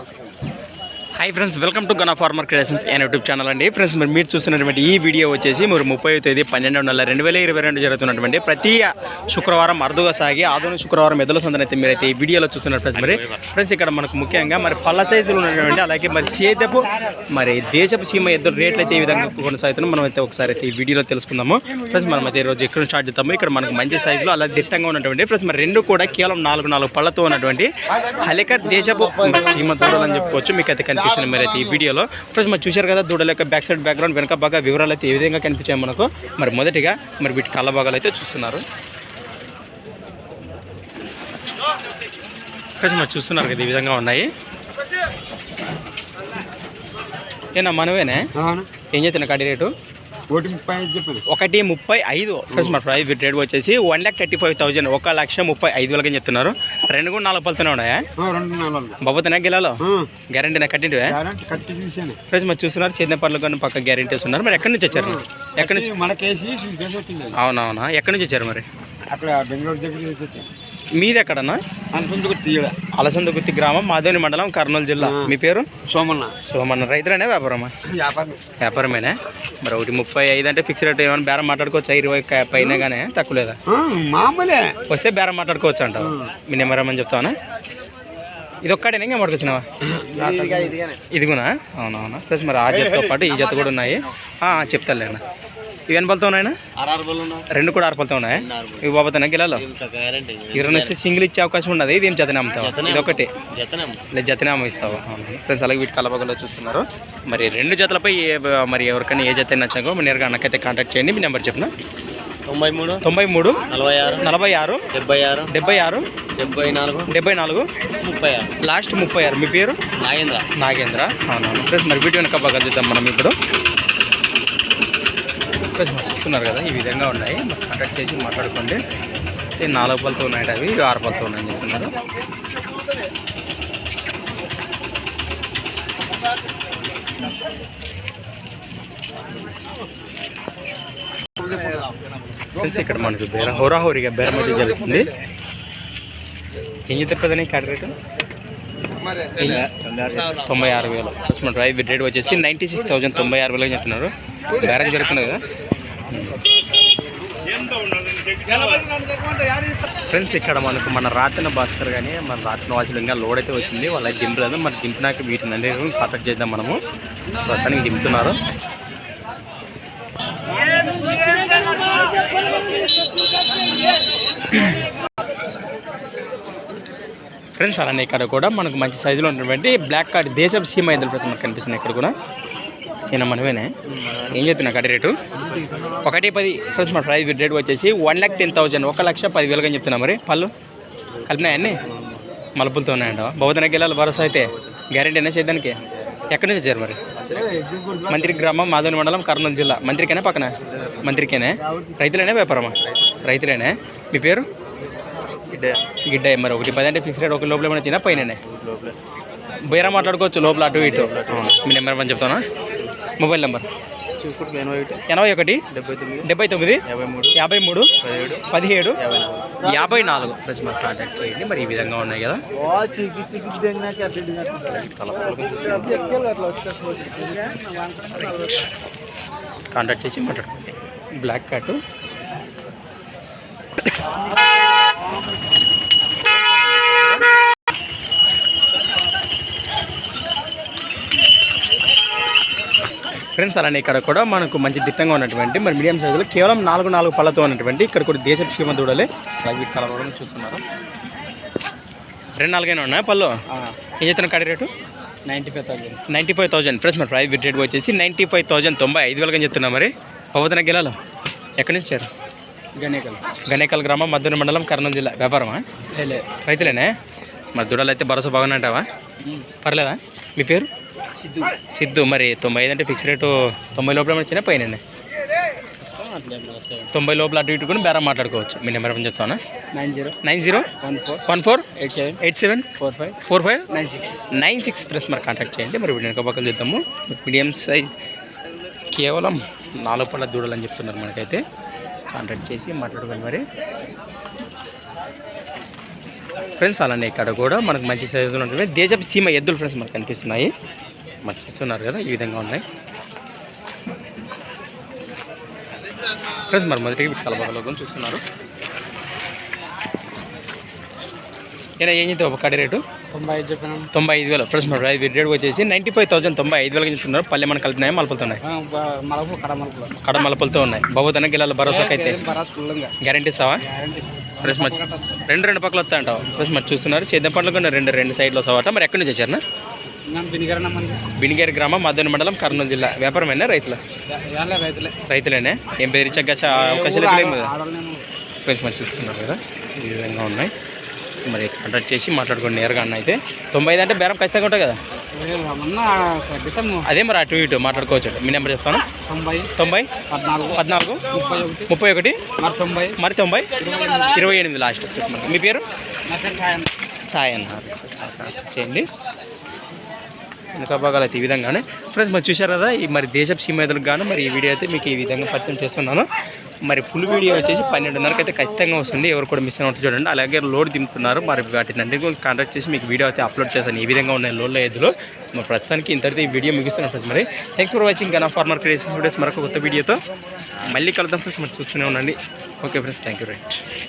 Okay. Hi friends welcome to Gana farmer creations and YouTube channel అండి. Friends మరి మీరు చూస్తున్నటువంటి ఈ వీడియో వచ్చేసి మరి ముప్పై తేదీ పన్నెండు నెల రెండు వేల ఇరవై రెండు జరుగుతున్నటువంటి ప్రతి శుక్రవారం అరుదుగా సాగి ఆధునిక శుక్రవారం ఎద్దుల సందన అయితే మీరైతే ఈ వీడియోలో చూస్తున్నారు ఫ్రెండ్స్ మరి. ఫ్రెండ్స్ ఇక్కడ మనకు ముఖ్యంగా మరి పళ్ళ సైజులు ఉన్నటువంటి అలాగే మరి సేదపు మరి దేశపు సీమ ఎద్దుల రేట్లు అయితే ఈ విధంగా కొనసాగుతున్నాం మనం అయితే ఒకసారి అయితే ఈ వీడియోలో తెలుసుకుందాము. ఫ్రెండ్స్ మనం అయితే ఈరోజు ఎక్కడ స్టార్ట్ చేద్దాము? ఇక్కడ మనకు మంచి సైజులో అలా దిట్టంగా ఉన్నటువంటి ఫ్రెండ్స్ మరి రెండు కూడా కేవలం నాలుగు నాలుగు పళ్ళతో ఉన్నటువంటి హలికర్ దేశపు సీమ దూరాలని చెప్పుకోవచ్చు. మీకు అయితే కనిపిస్తుంది. మీరు అయితే ఈ వీడియోలో. ఫ్రెండ్స్ మరి చూశారు కదా దూడల యొక్క బ్యాక్ సైడ్ బ్యాక్గ్రౌండ్ వెనక బాగా వివరాలు అయితే ఏ విధంగా కనిపించాయి మనకు? మరి మొదటిగా మరి వీటి కళ్ళ భాగాలు అయితే చూస్తున్నారు. ఫ్రెండ్స్ మరి చూస్తున్నారు కదా ఈ విధంగా ఉన్నాయి. ఏనా మనవేనే? ఏం చేస్తున్నా కడి రేటు? ఒకటి ముప్పై ఐదు చెప్పదు. ఒకటి ముప్పై ఐదు. ఫ్రెండ్స్ మరి ప్రైస్ రేట్ వచ్చేసి one lakh thirty five thousand ఒక లక్ష ముప్పై ఐదు వేలకి చెప్తున్నారు. రెండు కూడా నాలుగు పలుతూనే ఉన్నాయా? రెండు నాలుగు బాబోతున్నా గిలాలో? గ్యారంటీ కట్టింటివే? గ్యారంటీ కట్టి చూసాను ఫ్రెండ్స్ మరి చూస్తున్నారు చేతిన పనులు కానీ పక్క గ్యారంటీస్ ఉన్నారు మరి ఎక్కడి నుంచి వచ్చారు? ఎక్కడి నుంచి? మనకేసి అవునవునా? ఎక్కడి నుంచి వచ్చారు మరి? అక్కడ బెంగళూరు దగ్గర నుంచి వచ్చాను. మీది ఎక్కడన్నా తీయడ అలసందుగుత్తి గ్రామం మాధవని మండలం కర్నూలు జిల్లా. మీ పేరు? సోమన్న. సో మన రైతులనే వ్యాపారమా? వ్యాపారం వ్యాపారమేనా? మరి ఒకటి ముప్పై ఐదు అంటే ఫిక్స్ రేట్ ఏమైనా బేరం మాట్లాడుకోవచ్చా? ఇరవై పైన కానీ తక్కువ లేదా? మామూలే. వస్తే బేరం మాట్లాడుకోవచ్చు అంటావు? మీ నెంబర్ ఏమని చెప్తావా ఇది ఒక్కటేనా ఇంకా పట్టుకొచ్చినావా ఇదిగునా? అవునవునా. ప్లస్ మరి ఆ జతతో పాటు ఈ జత కూడా ఉన్నాయి. ఆ, చెప్తాలే అన్న ఇవి ఎన్ని పలుతా ఉన్నాయన్నా? రెండు కూడా ఆరు పలుతా ఉన్నాయి? ఇవి బాబోతున్నా గిలాలో ఇరవై వస్తే సింగిల్ ఇచ్చే అవకాశం ఉండదు ఇది ఏం జతనే అమ్ముతావు? ఇది ఒకటి. లేదు జతనే అమ్మిస్తావు ఫ్రెండ్స్ అలాగే వీటి కలబగలో చూస్తున్నారు. మరి రెండు జతలపై మరి ఎవరికైనా ఏ జత నచ్చాకో మీరు నేరుగా అన్నకైతే కాంటాక్ట్ చేయండి. మీ నెంబర్ చెప్పిన? తొంభై మూడు తొంభై మూడు నలభై ఆరు నలభై ఆరు డెబ్బై ఆరు డెబ్బై ఆరు డెబ్బై నాలుగు డెబ్బై నాలుగు ముప్పై ఆరు లాస్ట్ ముప్పై ఆరు మీ పేరు? నాగేంద్ర. నాగేంద్ర. అవునవును. ఫ్రెండ్స్ మరి వీడియో వెనక బాగా చూద్దాం మనం ఇప్పుడు. చూస్తున్నారు కదా ఈ విధంగా ఉన్నాయి. మరి కాంటాక్ట్ చేసి మాట్లాడుకోండి. నాలుగు పళ్ళతో ఉన్నాయి అవి ఆరు పళ్ళతో ఉన్నాయని చెప్తున్నారు. ఫ్రెండ్స్ ఇక్కడ మనకు బేర హోరాహోరీగా బేరం అయితే జరుగుతుంది. ఏం చెప్తారు కదా క్యాట్ రేటు? తొంభై ఆరు వేలు మన డ్రైవ్ రేట్ వచ్చేసి నైంటీ సిక్స్ థౌసండ్ తొంభై ఆరు వేలు చెప్తున్నారు బేరం జరుగుతుంది కదా ఫ్రెండ్స్ ఇక్కడ మనకు మన రాతిన భాస్కర్ కానీ మన రాతిన వాసులు ఇంకా లోడ్ అయితే వచ్చింది వాళ్ళకి దింపలేదు మరి దింపినాక వీటిని అన్ని కాంటాక్ట్ చేద్దాం మనము ప్రస్తుతానికి దింపుతున్నారు ఫ్రెండ్స్ అలానే ఇక్కడ కూడా మనకు మంచి సైజులో ఉన్నటువంటి బ్లాక్ కార్డ్ దేశపు సీమ ఇద్దరు ఫ్రెండ్స్ మనకు కనిపిస్తున్నాయి ఇక్కడ కూడా. నేను మనమేనే ఏం చెప్తున్నా కడి రేటు? ఒకటి పది. ఫ్రెండ్స్ మన ప్రైస్ రేట్ వచ్చేసి వన్ ల్యాక్ టెన్ థౌసండ్ ఒక లక్ష పదివేలుగా అని చెప్తున్నా మరి. పళ్ళు? కలిపినాయన్ని మలుపులతో ఉన్నాయంట. బౌద్ధనకి వెళ్ళాలి భరోసా అయితే గ్యారెంటీ అయినా చేయడానికి ఎక్కడి నుంచి వచ్చారు మరి? మంత్రి గ్రామం మాధవని మండలం కర్నూలు జిల్లా. మంత్రికేనా పక్కన? మంత్రికేనే? రైతులేనే వ్యాపారమా? రైతులేనే? మీ పేరు? గిడ్డ మరి ఒకటి పది అంటే ఫిక్స్ రేట్ ఒక లోపల ఏమైనా చిన్న పైన బేరా మాట్లాడుకోవచ్చు లోపల అటు ఇటు. మీ నెంబర్ ఏమని చెప్తానా? Mobile number? ఎనభై ఒకటి డెబ్బై తొమ్మిది యాభై మూడు యాభై మూడు పదిహేడు పదిహేడు యాభై నాలుగు. యాభై నాలుగు ఫ్రెండ్స్ మరి కాంటాక్ట్ చేయండి. మరి ఈ విధంగా ఉన్నాయి కదా. కాంటాక్ట్ చేసి మాట్లాడుకోండి. బ్లాక్ కార్టు ఫ్రెండ్స్ అలానే ఇక్కడ కూడా మనకు మంచి దిట్టంగా ఉన్నటువంటి మరి మీడియం సైజులో కేవలం నాలుగు నాలుగు పళ్ళతో ఉన్నటువంటి ఇక్కడ కూడా దేశ క్షేమ దూడలే అలాగే కలవడం చూస్తున్నారు. రెండు నాలుగైనా ఉన్నాయా పళ్ళు? ఏం చెప్తున్నా కడి rate? Ninety five thousand. Ninety five thousand. Friends మరి ప్రైస్ రేట్ వచ్చేసి నైంటీ ఫైవ్ థౌసండ్ తొంభై ఐదు వేలుగా చెప్తున్నా మరి. పవతన గెలాలో? ఎక్కడి నుంచి వచ్చారు గణేకల్. గణేకల్ గ్రామం మద్దూరు మండలం కర్నూలు జిల్లా. వ్యాపారమా? రైతులేనే? మరి దూడలు అయితే భరోసా బాగున్నాయంటావా? పర్లేదా? మీ పేరు? సిద్ధు. సిద్ధు. మరి తొంభై ఐదు అంటే ఫిక్స్ రేటు తొంభై లోపల వచ్చినా పైన తొంభై లోపల అటు ఇటు కూడా బేరం మాట్లాడుకోవచ్చు. మీ నెంబర్ ఏమని చెప్తానా nine zero. Nine zero? One four. One four? Eight seven. Eight seven? Four five. Four five? Nine six. Nine six. Plus మరి కాంటాక్ట్ చేయండి. మరి వీడియో పక్కన చూద్దాము. మీడియం సైజ్ కేవలం నాలుగు పళ్ళ దూడలని చెప్తున్నారు మనకైతే. కాంటాక్ట్ చేసి మాట్లాడుకోండి మరి. ఫ్రెండ్స్ అలానే ఇక్కడ కూడా మనకు మంచి సైజులు ఉంటుంది దేశపు సీమ ఎద్దులు ఫ్రెండ్స్ మనకు కనిపిస్తున్నాయి. మరి చూస్తున్నారు కదా ఈ విధంగా ఉన్నాయి. ఫ్రెండ్స్ మరి మొదటికి వీటి చూస్తున్నారు. ఏనా ఏం చెప్తావు కడి రేటు? తొంభై ఐదు చెప్పాను. తొంభై ఐదు వేలు. ఫ్రెండ్స్ మరి రేట్ రేట్ వచ్చేసి నైంటీ ఫైవ్ థౌసండ్ తొంభై ఐదు వేలకి చెప్తున్నారు. పల్లె మన కలుపుతున్నాయి మలపలుతున్నాయి మలపు కడ మలపులు. కడ మలపలతో ఉన్నాయి. బాబుతన గిలాల భరోసాకి అయితే గ్యారంటీ ఇస్తావా? ఫ్రెండ్స్ మరి రెండు రెండు పక్కల వస్తా అంటావు. ఫ్రెండ్స్ మరి చూస్తున్నారు. సేద్యం పండ్లు కూడా రెండు రెండు సైడ్లో వస్తావట మరి ఎక్కడి నుంచి మంది బినిగేరి గ్రామం మద్దెన మండలం కర్నూలు జిల్లా. వ్యాపారమైనా రైతుల? రైతులేనే? ఏం బెదిరించక అవకాశాలు ఫ్రెండ్స్ మరి చూస్తున్నారు కదా. ఈ విధంగా ఉన్నాయి. మరి కాంటాక్ట్ చేసి మాట్లాడుకోండి నేరుగా అన్న అయితే. తొంభై ఐదు అంటే బేరం ఖచ్చితంగా ఉంటుంది కదా? అదే మరి అటు ఇటు మాట్లాడుకోవచ్చు మీ నెంబర్ చెప్తాను. తొంభై తొంభై పద్నాలుగు ముప్పై ఒకటి. మరి తొంభై మరి తొంభై ఇరవై ఎనిమిది లాస్ట్ మీ పేరు? నా పేరు సాయం సాయి అన్న చేయండి. వెనుక భాగాలు అయితే ఈ విధంగానే. ఫ్రెండ్స్ మరి చూశారు కదా ఈ మరి దేశపు సీమైదులకు గాను మరి ఈ వీడియో అయితే మీకు ఈ విధంగా పరిచయం చేస్తున్నాను. మరి ఫుల్ వీడియో వచ్చేసి పన్నెండున్నరకి అయితే ఖచ్చితంగా వస్తుంది. ఎవరు కూడా మిస్ అయినట్టు చూడండి. అలాగే లోడ్ దింపుతున్నారు. మరి వాటిని అన్ని కాంటాక్ట్ చేసి మీకు వీడియో అయితే అప్లోడ్ చేస్తాను. ఈ విధంగా ఉన్నాయి లోడ్ల ఎద్దులు. మరి ప్రస్తుతానికి ఇంతటితో ఈ వీడియో ముగిస్తున్నాను ఫ్రెండ్స్ మరి. Thanks for watching Gana farmer creations videos మరొక కొత్త వీడియోతో మళ్ళీ కలుద్దాం ఫ్రెండ్స్. మరి చూస్తూనే ఉండండి. Okay friends thank you right